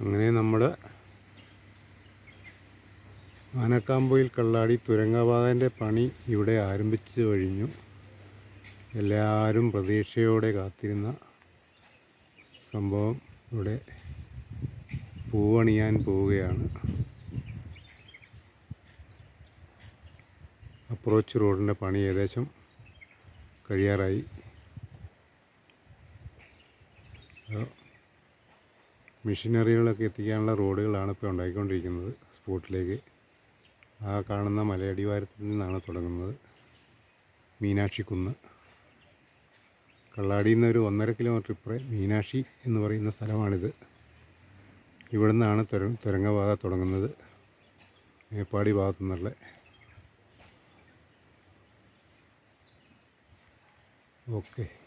അങ്ങനെ നമ്മുടെ ആനക്കാമ്പൊയിൽ കള്ളാടി തുരങ്കപാതന്റെ പണി ഇവിടെ ആരംഭിച്ചു കഴിഞ്ഞു. എല്ലാവരും പ്രതീക്ഷയോടെ കാത്തിരുന്ന സംഭവം ഇവിടെ പൂവണിയാൻ പോവുകയാണ്. അപ്രോച്ച് റോഡിന്റെ പണി ഏകദേശം കഴിയാറായി. മെഷീനറികളൊക്കെ എത്തിക്കാനുള്ള റോഡുകളാണ് ഇപ്പോൾ ഉണ്ടാക്കിക്കൊണ്ടിരിക്കുന്നത് സ്പോട്ടിലേക്ക്. ആ കാണുന്ന മലയടിവാരത്തിൽ നിന്നാണ് തുടങ്ങുന്നത്. മീനാക്ഷിക്കുന്ന്. കള്ളാടിയിൽ നിന്ന് ഒരു ഒന്നര കിലോമീറ്റർ ഇപ്പുറേ മീനാക്ഷി എന്ന് പറയുന്ന സ്ഥലമാണിത്. ഇവിടെ നിന്നാണ് തുര തുരങ്കപാത തുടങ്ങുന്നത്. മേപ്പാടി ഭാഗത്തു നിന്നുള്ള. ഓക്കെ.